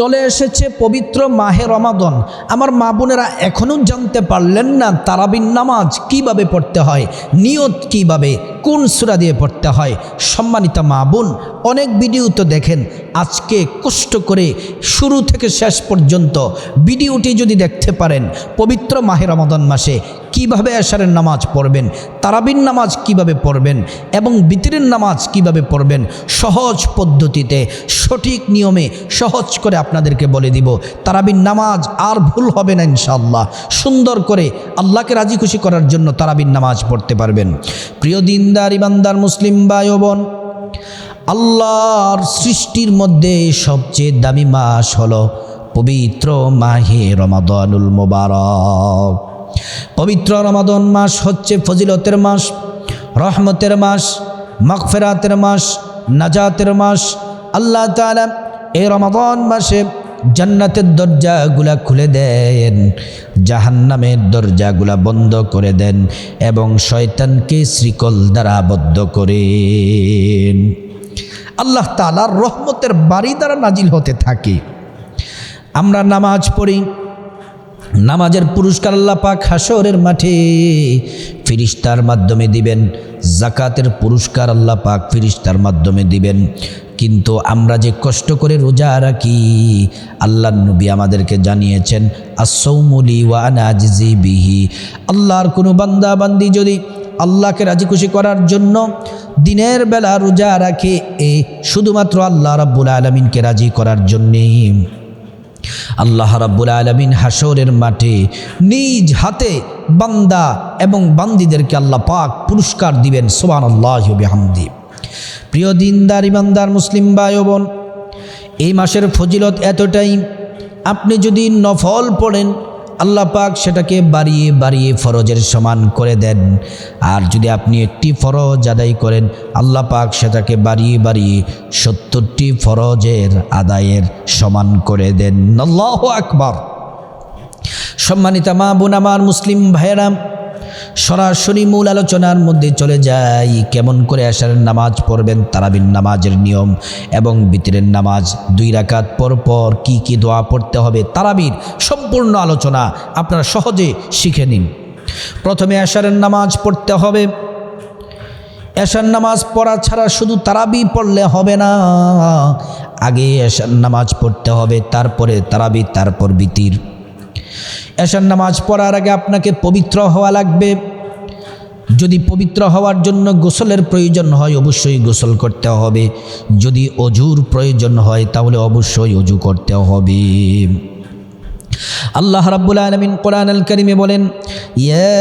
চলে এসেছে পবিত্র মাহে রমাদন। আমার মা বোনেরা এখনও জানতে পারলেন না তারাবিন নামাজ কীভাবে পড়তে হয়, নিয়ত কীভাবে, কোন সুরা দিয়ে পড়তে হয়। সম্মানিত মা বোন, অনেক ভিডিও তো দেখেন, আজকে কষ্ট করে শুরু থেকে শেষ পর্যন্ত ভিডিওটি যদি দেখতে পারেন, পবিত্র মাহে রমাদন মাসে কীভাবে এশারের নামাজ পড়বেন? তারাবিন নামাজ কীভাবে পড়বেন? এবং বিতিরের নামাজ কীভাবে পড়বেন? সহজ পদ্ধতিতে, সঠিক নিয়মে, সহজ করে আপনাদেরকে বলে দিব তারাবিন নামাজ আর ভুল হবে না ইনশাল্লাহ সুন্দর করে আল্লাহকে রাজি খুশি করার জন্য তারাবিন নামাজ পড়তে পারবেন। প্রিয় দিনদার, ইমানদার, মুসলিম ও বোন, আল্লাহর সৃষ্টির মধ্যে সবচেয়ে দামি মাস হলো পবিত্র মাহে রমাদানুল মোবারক। পবিত্র রমাদন মাস হচ্ছে ফজিলতের মাস, রহমতের মাস মকফেরাতের মাস, নাজাতের মাস। আল্লাহ তাআলা এই রমাদন মাসে জান্নাতের দরজাগুলা খুলে দেন, জাহান্নামের দরজাগুলা বন্ধ করে দেন এবং শয়তানকে শ্রীকল দ্বারা আবদ্ধ করেন। আল্লাহ তালার রহমতের বাড়ি দ্বারা নাজিল হতে থাকে। আমরা নামাজ পড়ি নামাজের পুরস্কার আল্লাহ পাক হাসরের মাঠে ফিরিস্তার মাধ্যমে দিবেন, জাকাতের পুরস্কার আল্লাহ পাক ফিরিস্তার মাধ্যমে দিবেন। কিন্তু আমরা যে কষ্ট করে রোজা রাখি আল্লাহ নবী আমাদেরকে জানিয়েছেন আসৌমুলি ওয়ানাজি বিহি। আল্লাহর কোনো বান্দা বান্দি যদি আল্লাহকে রাজি খুশি করার জন্য দিনের বেলা রোজা রাখে, এ শুধুমাত্র আল্লাহ রাব্বুল আলমিনকে রাজি করার জন্যে আল্লাহ রাব্বুল আলমিন হাসরের মাঠে নিজ হাতে বান্দা এবং বান্দিদেরকে আল্লাহ পাক পুরস্কার দিবেন সোমান আল্লাহ প্রিয় দিনদার, ইমানদার, মুসলিম ভাই বোন, এই মাসের ফজিলত এতটাই, আপনি যদি নফল পড়েন আল্লাহ পাক সেটাকে বাড়িয়ে বাড়িয়ে ফরজের সমান করে দেন। আর যদি আপনি একটি ফরজ আদায় করেন, আল্লাহ পাক সেটাকে বাড়িয়ে বাড়িয়ে সত্তরটি ফরজের আদায়ের সমান করে দেন। আল্লাহ আকবর। সম্মানিতা মা বোন, আমার মুসলিম ভাইয়েরা সরাসরি মূল আলোচনার মধ্যে চলে যাই কেমন করে আসারের নামাজ পড়বেন তারাবিন নামাজের নিয়ম এবং বিতরের নামাজ, দুই রাকাত পর পর কী কী দোয়া পড়তে হবে, তারাবির সম্পূর্ণ আলোচনা আপনারা সহজে শিখে নিন। প্রথমে আসারের নামাজ পড়তে হবে। এশার নামাজ পড়া ছাড়া শুধু তারাবি পড়লে হবে না, আগে এশার নামাজ পড়তে হবে, তারপরে তারাবি, তারপর বিতির। এশার নামাজ পড়ার আগে আপনাকে পবিত্র হওয়া লাগবে। যদি পবিত্র হওয়ার জন্য গোসলের প্রয়োজন হয়, অবশ্যই গোসল করতে হবে। যদি অজুর প্রয়োজন হয়, তাহলে অবশ্যই অজু করতে হবে। আল্লাহ রাব্বুল আলামিন কোরআন আল কারিমে বলেন, ইয়া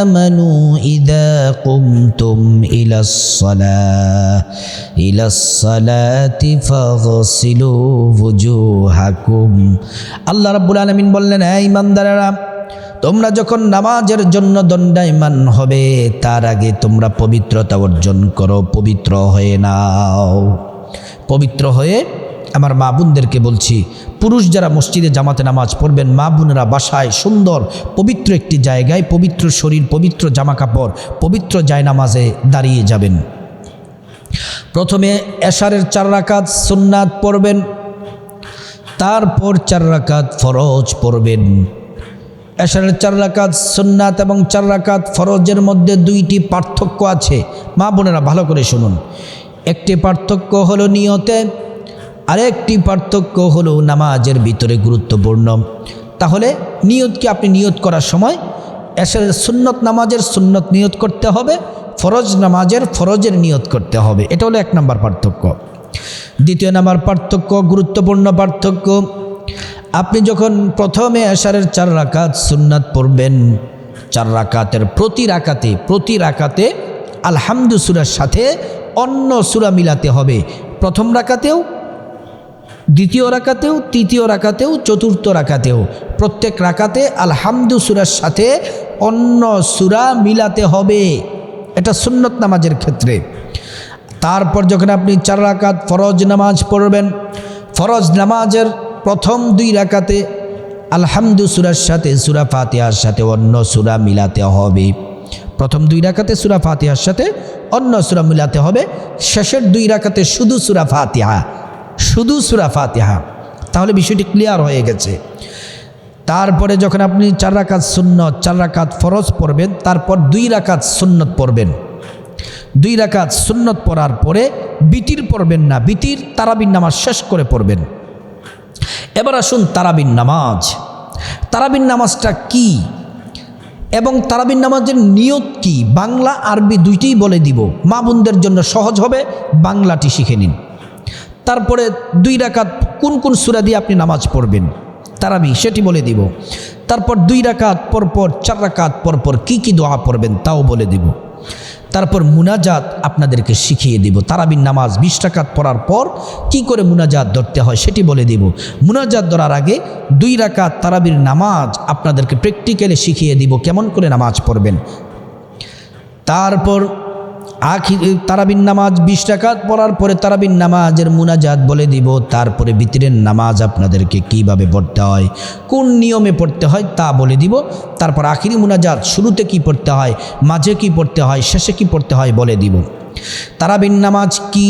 আমানু ইযা কুমতুম ইলাস সালাহ, ইলাস সালাতি ফাগসিলু ওয়ুজুহাকুম আল্লাহ রাব্বুল আলামিন বললেন হে ঈমানদারেরা, তোমরা যখন নামাজের জন্য দণ্ডায়মান হবে, তার আগে তোমরা পবিত্রতা অর্জন করো, পবিত্র হয়ে নাও। পবিত্র হয়ে আমার মা বোনদেরকে বলছি, পুরুষ যারা মসজিদে জামাতে নামাজ পড়বেন, মা বোনেরা বাসায় সুন্দর, পবিত্র একটি জায়গায় পবিত্র শরীর, পবিত্র জামা কাপড় পবিত্র জায়নামাজে দাঁড়িয়ে যাবেন। প্রথমে এশারের চার রাকাত সুন্নাত পড়বেন, তারপর চার রাকাত ফরজ পড়বেন। এশারের চার রাকাত সুন্নাত এবং চার রাকাত ফরজের মধ্যে দুইটি পার্থক্য আছে। মা বোনেরা ভালো করে শুনুন। একটি পার্থক্য হলো নিয়তে আরেকটি পার্থক্য হলো নামাজের ভিতরে গুরুত্বপূর্ণ। তাহলে নিয়তকে আপনি নিয়ত করার সময়? এসের সুন্নত নামাজের সুন্নত নিয়ত করতে হবে, ফরজ নামাজের ফরজের নিয়ত করতে হবে। এটা হলো এক নম্বর পার্থক্য। দ্বিতীয় নাম্বার পার্থক্য, গুরুত্বপূর্ণ পার্থক্য, আপনি যখন প্রথমে এশারের চার রাকাত সুন্নাত পড়বেন, চার রাকাতের প্রতি রাকাতে প্রতি রাকাতে আলহামদুসুরার সাথে অন্য সুরা মিলাতে হবে। প্রথম রাকাতেও দ্বিতীয় রাকাতেও, তৃতীয় রাকাতেও, চতুর্থ রাকাতেও। প্রত্যেক রাকাতে আলহামদু সুরার সাথে অন্য সুরা মিলাতে হবে। এটা সুন্নত নামাজের ক্ষেত্রে। তারপর যখন আপনি চার রাকাত ফরজ নামাজ পড়বেন, ফরজ নামাজের প্রথম দুই রাকাতে আলহামদু সুরার সাথে সুরা ফাতেহার সাথে অন্য সুরা মিলাতে হবে। প্রথম দুই রাকাতে সুরা ফাতিহার সাথে অন্য সুরা মিলাতে হবে। শেষের দুই রাকাতে শুধু সুরা ফাতিহা। শুধু সুরা ফাতিহা। তাহলে বিষয়টি ক্লিয়ার হয়ে গেছে। তারপরে যখন আপনি চার রাকাত সুন্নত, চার রাকাত ফরজ পড়বেন, তারপর দুই রাকাত সুন্নত পড়বেন। দুই রাকাত সুন্নত পড়ার পরে বিতির পড়বেন না, বিতির তারাবিন নামাজ শেষ করে পড়বেন। এবার আসুন তারাবিন নামাজ। তারাবিন নামাজটা কি? এবং তারাবিন নামাজের নিয়ত কি? বাংলা, আরবি দুইটিই বলে দিব। মা বোনদের জন্য সহজ হবে, বাংলাটি শিখে নিন। তারপরে দুই রাকাত কোন কোন সুরা দিয়ে আপনি নামাজ পড়বেন? তারাবি সেটি বলে দিব। তারপর দুই রাকাত পরপর চার রাকাত পরপর কি কি দোয়া পড়বেন তাও বলে দিব। তারপর মুনাজাত আপনাদেরকে শিখিয়ে দিব। তারাবিন নামাজ বিশ টাকাত পড়ার পর কি করে মুনাজাত ধরতে হয় সেটি বলে দিব। মুনাজাত ধরার আগে দুই রাকাত তারাবির নামাজ আপনাদেরকে প্র্যাকটিক্যালি শিখিয়ে দিব কেমন করে নামাজ পড়বেন। তারপর আখি তারাবিন নামাজ বিশ টাকাত পড়ার পরে তারাবিন নামাজের মুনাজাত বলে দিব। তারপরে ভিতরের নামাজ আপনাদেরকে কীভাবে পড়তে হয়, কোন নিয়মে পড়তে হয় তা বলে দিব। তারপর আখিরি মুনাজাত শুরুতে কি পড়তে হয়, মাঝে কি পড়তে হয়, শেষে কি পড়তে হয় বলে দিব। তারাবিন নামাজ কি?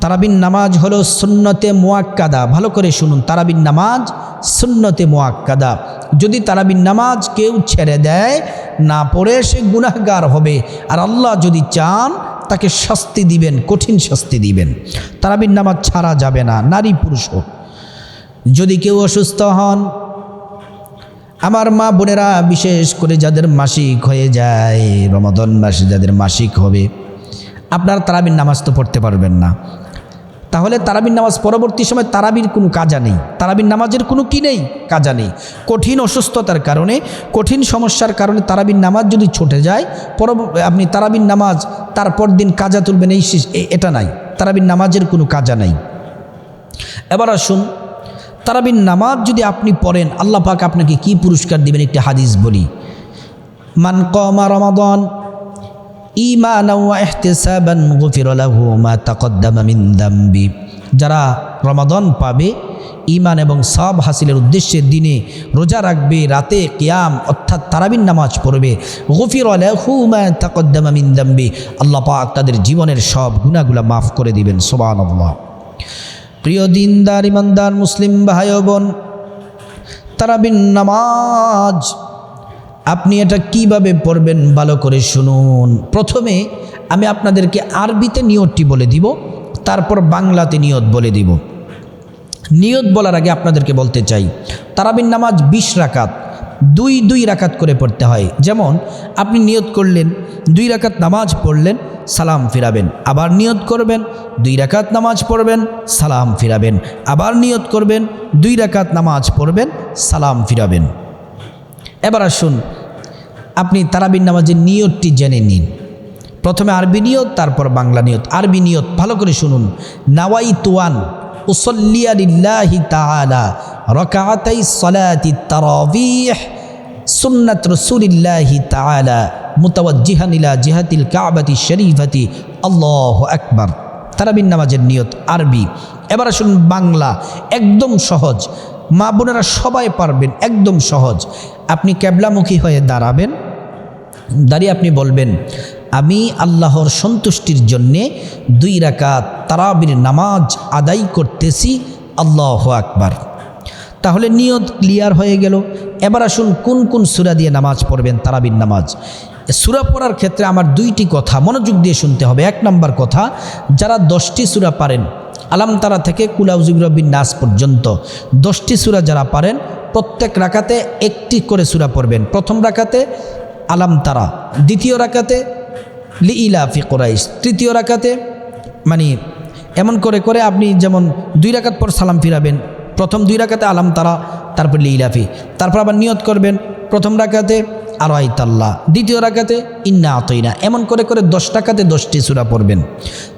তারাবিন নামাজ হলো সুন্নতে মোয়াক্কাদা ভালো করে শুনুন তারাবিন নামাজ সুন্নতে মোয়াক্কাদা যদি তারাবিন নামাজ কেউ ছেড়ে দেয় না পড়ে সে গুনাহগার হবে। আর আল্লাহ যদি চান, তাকে শাস্তি দিবেন, কঠিন শাস্তি দিবেন। তারাবিন নামাজ ছাড়া যাবে না, নারী পুরুষ হোক। যদি কেউ অসুস্থ হন, আমার মা বোনেরা, বিশেষ করে যাদের মাসিক হয়ে যায়, রমাদন মাসে যাদের মাসিক হবে, আপনার তারাবিন নামাজ তো পড়তে পারবেন না। তাহলে তারাবিন নামাজ পরবর্তী সময় তারাবির কোনো কাজা নেই। তারাবিন নামাজের কোনো কি নেই? কাজা নেই। কঠিন অসুস্থতার কারণে, কঠিন সমস্যার কারণে তারাবিন নামাজ যদি ছুটে যায় পর আপনি তারাবিন নামাজ তারপর দিন কাজা তুলবেন, এই এটা নাই। তারাবিন নামাজের কোনো কাজা নাই। এবার আসুন তারাবিন নামাজ যদি আপনি পড়েন, আল্লাহ পাক আপনাকে কি পুরস্কার দিবেন একটি হাদিস বলি। মান কমা রমাদন ইমানা ওয়া ইহতিসাবান গুফিরা লাহু মা তাকদ্দামা যারা রমাদন পাবে ইমান এবং সব হাসিলের উদ্দেশ্যে দিনে রোজা রাখবে, রাতে কিয়াম অর্থাৎ তারাবিন নামাজ পড়বে। গফির লাহু মা তাকদ্দামা মিন দামবি। আল্লাহ পাক তাদের জীবনের সব গুনাহগুলা মাফ করে দিবেন, সুবহানাল্লাহ। প্রিয় দিনদার, ইমানদার, মুসলিম ভাই বোন, তারাবিন নামাজ আপনি এটা কীভাবে পড়বেন ভালো করে শুনুন। প্রথমে আমি আপনাদেরকে আরবিতে নিয়তটি বলে দিব, তারপর বাংলাতে নিয়ত বলে দিব। নিয়ত বলার আগে আপনাদেরকে বলতে চাই তারাবিন নামাজ বিশ রাকাত, দুই দুই রাকাত করে পড়তে হয়। যেমন, আপনি নিয়ত করলেন, দুই রাকাত নামাজ পড়লেন, সালাম ফিরাবেন। আবার নিয়ত করবেন, দুই রাকাত নামাজ পড়বেন, সালাম ফিরাবেন। আবার নিয়ত করবেন, দুই রাকাত নামাজ পড়বেন, সালাম ফিরাবেন। এবার আসুন, আপনি তারাবিন নামাজের নিয়তটি জেনে নিন। প্রথমে আরবি নিয়ত, তারপর বাংলা নিয়ত। আরবি নিয়ত, ভালো করে শুনুন। নাওয়াই তুয়ান উসল্লিয়ালিল্লাহি তাআলা, রকাআতাই সলাতি তারাবিহ, সুন্নাত রসুলিল্লাহি তাআলা, মুতাওয়াজ্জিহান ইলা জিহাতিল কাবাতি শরীফাতি। আল্লাহু আকবার। তারাবিন নামাজের নিয়ত আরবি। এবার আসুন বাংলা। একদম সহজ। মা বোনেরা সবাই পারবেন, একদম সহজ। আপনি ক্যাবলামুখী হয়ে দাঁড়াবেন। দাঁড়িয়ে আপনি বলবেন, আমি আল্লাহর সন্তুষ্টির জন্যে দুই রাকাত তারাবির নামাজ আদায় করতেছি, আল্লাহ আকবার। তাহলে নিয়ত ক্লিয়ার হয়ে গেল। এবার আসুন কোন কোন সুরা দিয়ে নামাজ পড়বেন, তারাবির নামাজ। সুরা পড়ার ক্ষেত্রে আমার দুইটি কথা মনোযোগ দিয়ে শুনতে হবে। এক নম্বর কথা, যারা দশটি সুরা পারেন আলাম তারা থেকে কুলাউজিবিন নাস পর্যন্ত দশটি সুরা যারা পারেন, প্রত্যেক রাকাতে একটি করে সুরা পড়বেন। প্রথম রাকাতে আলাম তারা দ্বিতীয় রাকাতে লি ইলাফি কোরাইশ, তৃতীয় রাকাতে মানে এমন করে করে আপনি যেমন দুই রাকাত পর সালাম ফিরাবেন, প্রথম দুই রাকাতে আলাম তারা তারপর লি ইলাফি তারপর আবার নিয়ত করবেন। প্রথম রাকাতে আর আইতাল্লাহ দ্বিতীয় রাকাতে, ইন্না আতইনা। এমন করে করে দশ টাকাতে দশটি সুরা পড়বেন।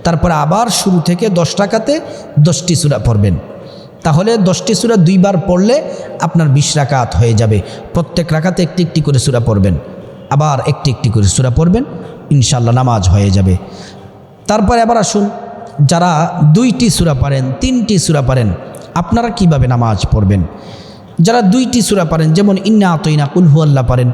তারপর আবার শুরু থেকে দশ টাকাতে দশটি সুরা পড়বেন। তাহলে দশটি সুরা দুইবার পড়লে আপনার বিশ রাকাত হয়ে যাবে। প্রত্যেক রাকাতে একটি একটি করে সুরা পড়বেন। আবার একটি একটি করে সুরা পড়বেন। ইনশাল্লাহ নামাজ হয়ে যাবে। তারপরে আবার আসুন, যারা দুইটি সুরা পারেন, তিনটি সুরা পারেন, আপনারা কীভাবে নামাজ পড়বেন? যারা দুইটি সুরা পারেন, যেমন ইন্না আতইনা কুলহু আল্লাহ পারেন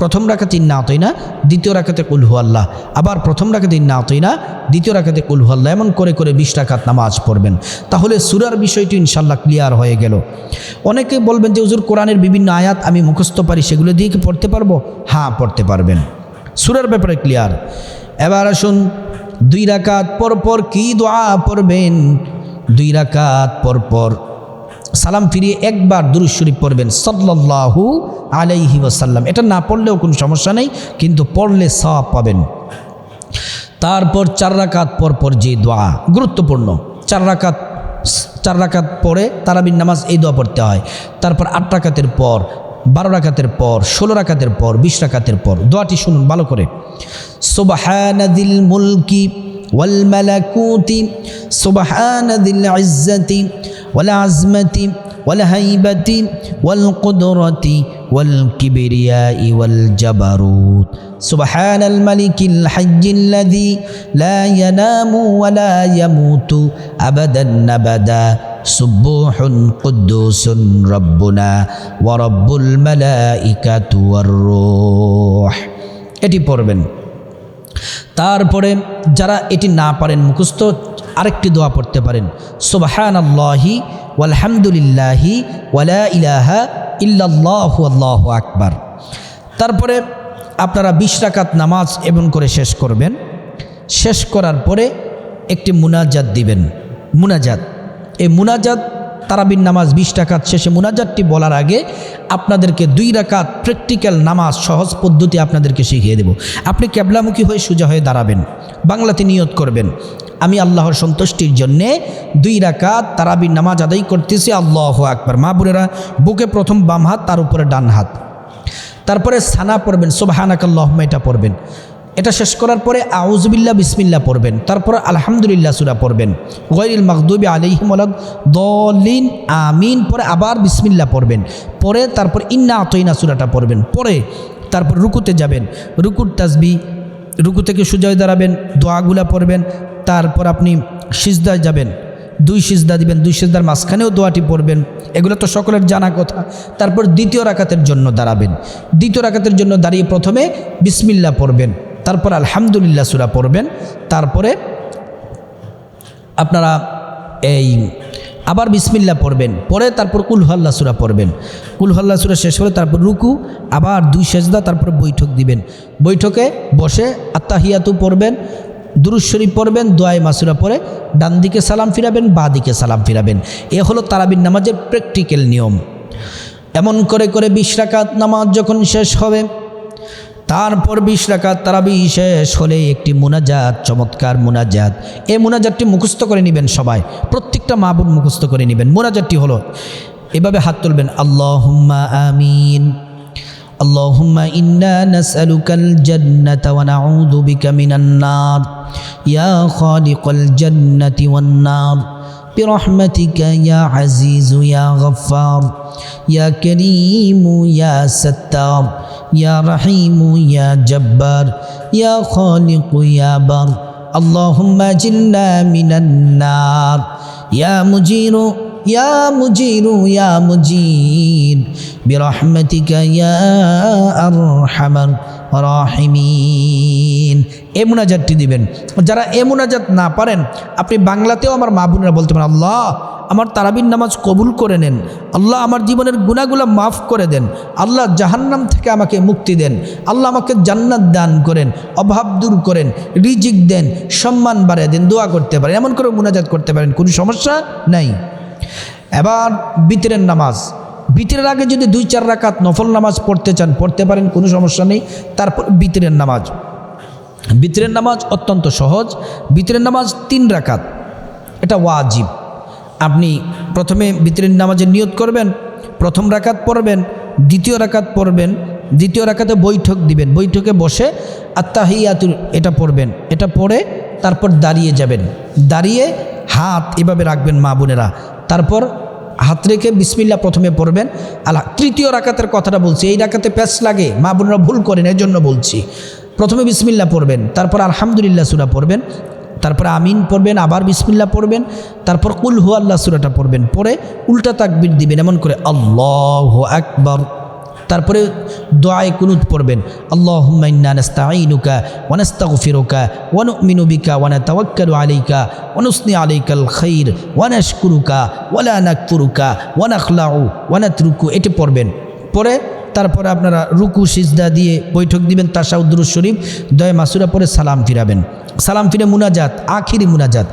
প্রথম রাখাতে ইন্না আতই না দ্বিতীয় রাখাতে কুলহু আল্লাহ। আবার প্রথম রাখাতে ইন্না আতই না দ্বিতীয় রাখাতে কুলহু আল্লাহ। এমন করে করে বিশ রাখাত নামাজ পড়বেন। তাহলে সুরার বিষয়টি ইনশাল্লাহ ক্লিয়ার হয়ে গেল। অনেকে বলবেন যে, হুজুর, কোরআনের বিভিন্ন আয়াত আমি মুখস্থ পারি, সেগুলো দিয়ে কি পড়তে পারব? হ্যাঁ পড়তে পারবেন। সুরের ব্যাপারে ক্লিয়ার। এবার আসুন, দুই রাকাত পর পর কি দোয়া পড়বেন? দুই রাকাত পর পর সালাম ফিরিয়ে একবার দুরুদ শরীফ পড়বেন, সাল্লাল্লাহু আলাইহি ওয়াসাল্লাম। এটা না পড়লেও কোনো সমস্যা নেই, কিন্তু পড়লে সওয়াব পাবেন। তারপর চার রাকাত পর পর যে দোয়া, গুরুত্বপূর্ণ। চার রাকাত চার রাকাত পরে তারাবিন নামাজ এই দোয়া পড়তে হয়। তারপর আট রাকাতের পর, বারো রাকাতের পর, ষোলো রাকাতের পর, বিশ রাকাতের পর, দোয়াটি শুনুন ভালো করে। সুবহানাদিল মুলকি ওয়াল মালাকুতি, সুবহানাদিল ইজ্জতি ওয়াল আজমতি والهيبة والقدرة والكبرياء والجبروت سبحان الملك الحي الذي لا ينام ولا يموت أبدا أبدا سبوح قدوس ربنا ورب الملائكة والروح এটি পড়বেন তারপরে যারা এটি না পারেন মুখস্থ, আরেকটি দোয়া পড়তে পারেন। সুবাহান আল্লাহি ওয়ালহামদুলিল্লাহি ওয়ালা ইলাহা ইল্লাল্লাহু আল্লাহু আকবার। তারপরে আপনারা বিশ রাকাত নামাজ এমন করে শেষ করবেন। শেষ করার পরে একটি মুনাজাত দিবেন। মুনাজাত। এই মুনাজাত তারাবিন নামাজ বিশ টাকাত শেষে মুনাজাতটি বলার আগে আপনাদেরকে দুই রাকাত প্র্যাকটিক্যাল নামাজ সহজ পদ্ধতি আপনাদেরকে শিখিয়ে দেব। আপনি ক্যাবলামুখী হয়ে সোজা হয়ে দাঁড়াবেন, বাংলাতে নিয়ত করবেন। আমি আল্লাহর সন্তুষ্টির জন্যে দুই রাকাত তারাবিন নামাজ আদায় করতেছি, আল্লাহ আকবার। মা বোনেরা, বুকে প্রথম বাম হাত, তার উপরে ডান হাত। তারপরে সানা পড়বেন সোবাহানাকাল্লাহমা এটা পড়বেন। এটা শেষ করার পরে আউজবিল্লা বিসমিল্লা পড়বেন। তারপর আলহামদুলিল্লাহ সুরা পড়বেন। গৈরিল মখদুবি আলিহিমলক দলিন, আমিন, পরে আবার বিসমিল্লা পড়বেন। পরে তারপর ইন্না আতইনা সুরাটা পড়বেন। পরে তারপর রুকুতে যাবেন। রুকুর তাসবি রুকু থেকে সুজয় দাঁড়াবেন, দোয়াগুলা পড়বেন। তারপর আপনি সিজদায় যাবেন। দুই সিজদা দিবেন, দুই সিজদার মাঝখানেও দোয়াটি পড়বেন। এগুলো তো সকলের জানা কথা। তারপর দ্বিতীয় রাকাতের জন্য দাঁড়াবেন। দ্বিতীয় রাকাতের জন্য দাঁড়িয়ে প্রথমে বিসমিল্লা পড়বেন। তারপর আলহামদুলিল্লাহ সুরা পড়বেন, তারপরে আপনারা এই আবার বিসমিল্লা পড়বেন, পরে তারপর কুলহল্লা সুরা পড়বেন। কুলহল্লা সুরা শেষ হলে তারপর রুকু, আবার দুই সেজদা, তারপর বৈঠক দিবেন। বৈঠকে বসে আত্মাহিয়াতু পড়বেন দুরুশ্বরী পড়বেন দোয়াই মাসুরা পরে ডান দিকে সালাম ফিরাবেন, বা দিকে সালাম ফিরাবেন। এ হলো তারাবিন নামাজের প্র্যাকটিক্যাল নিয়ম। এমন করে করে বিশ রাকাত নামাজ যখন শেষ হবে তারপর বিশ রাকাত তারাবি শেষ হলে একটি মুনাজাত চমৎকার মুনাজাত এই মুনাজাতটি মুখস্থ করে নেবেন সবাই প্রত্যেকটা মা বোন মুখস্থ করে নেবেন মুনাজাতটি হলো এভাবে হাত তুলবেন আল্লাহ আমিন اللهم إنا نسألك الجنة ونعوذ بك من النار يا خالق الجنة والنار برحمتك يا عزيز يا غفار يا كريم يا ستار يا رحيم يا جبار يا خالق يا بر اللهم اجلنا من النار يا مجير يا مجير يا مجير برحمتك يا أرحم রাহিমিন। এ দিবেন। যারা এ না পারেন, আপনি বাংলাতেও আমার মা বোনেরা বলতে পারেন, আল্লাহ, আমার তারাবির নামাজ কবুল করে নেন। আল্লাহ, আমার জীবনের গুণাগুলো মাফ করে দেন। আল্লাহ, জাহান্নাম থেকে আমাকে মুক্তি দেন। আল্লাহ, আমাকে জান্নাত দান করেন, অভাব দূর করেন, রিজিক দেন, সম্মান বাড়িয়ে দেন, দোয়া করতে পারেন। এমন করে মুনাজাত করতে পারেন, কোনো সমস্যা নাই। এবার বিতরের নামাজ। বিতরের আগে যদি দুই, চার রাকাত নফল নামাজ পড়তে চান, পড়তে পারেন, কোনো সমস্যা নেই। তারপর বিতরের নামাজ। বিতরের নামাজ অত্যন্ত সহজ। বিতরের নামাজ তিন রাকাত। এটা ওয়াজিব। আপনি প্রথমে বিতরের নামাজের নিয়ত করবেন, প্রথম রাকাত পড়বেন, দ্বিতীয় রাকাত পড়বেন, দ্বিতীয় রাকাতে বৈঠক দিবেন। বৈঠকে বসে আত্মাহিয়াতুর এটা পড়বেন। এটা পড়ে তারপর দাঁড়িয়ে যাবেন। দাঁড়িয়ে হাত এভাবে রাখবেন মা বোনেরা। তারপর হাত রেখে বিসমিল্লা প্রথমে পড়বেন। আল্লাহ, তৃতীয় রাকাতের কথাটা বলছি। এই রাকাতে প্যাচ লাগে, মা বোনরা ভুল করেন এই জন্য বলছি। প্রথমে বিসমিল্লা পড়বেন, তারপর আলহামদুলিল্লাহ সুরা পড়বেন, তারপর আমিন পড়বেন, আবার বিসমিল্লা পড়বেন, তারপর কুল হু আল্লাহ সুরাটা পড়বেন। পরে উল্টা তাকবির দিবেন, এমন করে আল্লাহ আকবর। তারপরে দোয়ায় কুনুত পড়বেন। আল্লাহুম্মা ইন্না নাস্তাঈনুকা ওয়া নাস্তাগফিরুকা ওয়া নু'মিনু বিকা ওয়া নাতাওয়াক্কালু আলাইকা ওয়া নুসনি আলাইকাল খাইর ওয়া নাশকুরুকা ওয়া লা নাকফুরুকা ওয়া নাখলাউ ওয়া নাতরুকু। এটি পড়বেন। পরে তারপরে আপনারা রুকু, সিজদা দিয়ে বৈঠক দিবেন তাসাউদ্দুর শরীফ, দয় মাসুরা পরে সালাম ফিরাবেন। সালাম ফিরে মুনাজাত, আখিরি মুনাজাত।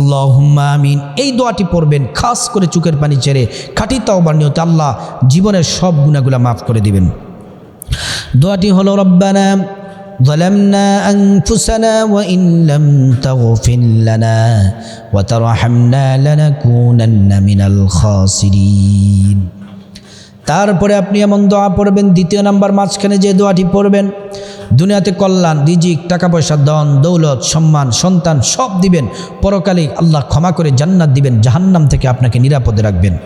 আল্লাহুম্মা আমিন এই দোয়াটি পড়বেন খাস করে চুকের পানি ছেড়ে খাটি তাওবার নিয়তে আল্লাহ জীবনের সব গুণাগুলা মাফ করে দিবেন দোয়াটি হলো রব্বানা ظلمنا أنفسنا وإن لم تغفر لنا وترحمنا لنكونن من الخاسرين তারপরে আপনি এমন দোয়া পড়বেন দ্বিতীয় নাম্বার মাঝখানে যে দোয়াটি পড়বেন দুনিয়াতে কল্যাণ, রিজিক টাকা পয়সা দন দৌলত, সম্মান, সন্তান সব দিবেন। পরকালে আল্লাহ ক্ষমা করে জান্নাত দিবেন, জাহান্নাম থেকে আপনাকে নিরাপদে রাখবেন।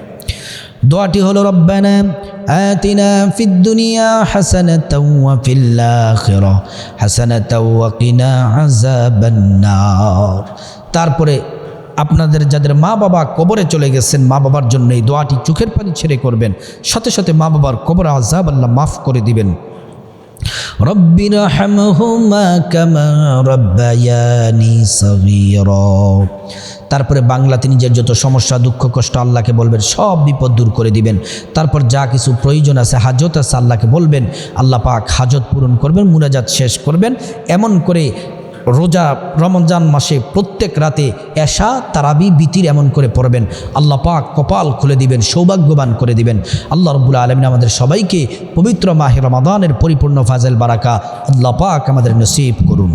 দোয়াটি হলো তারপরে আপনাদের যাদের মা বাবা কবরে চলে গেছেন মা বাবার জন্য এই দোয়াটি চোখের পানি ছেড়ে করবেন। সাথে সাথে মা বাবার কবর আজাব আল্লাহ মাফ করে দিবেন। রব্বির হামহুমা كما ربياني صغيرا তারপরে বাংলাতে নিজের যত সমস্যা, দুঃখ, কষ্ট আল্লাহকে বলবেন, সব বিপদ দূর করে দিবেন। তারপর যা কিছু প্রয়োজন আছে, হাজত আছে, আল্লাহকে বলবেন, আল্লাহ পাক হাজত পূরণ করবেন, মুনাজাত শেষ করবেন। এমন করে রোজা রমজান মাসে প্রত্যেক রাতে এশা, তারাবি, বিতির এমন করে পড়বেন। আল্লাহ পাক কপাল খুলে দিবেন, সৌভাগ্যবান করে দিবেন। আল্লাহ রব্বুল আলমিন আমাদের সবাইকে পবিত্র মাহে রমাদানের পরিপূর্ণ ফাজেল বারাকা আল্লাহ পাক আমাদের নসিব করুন।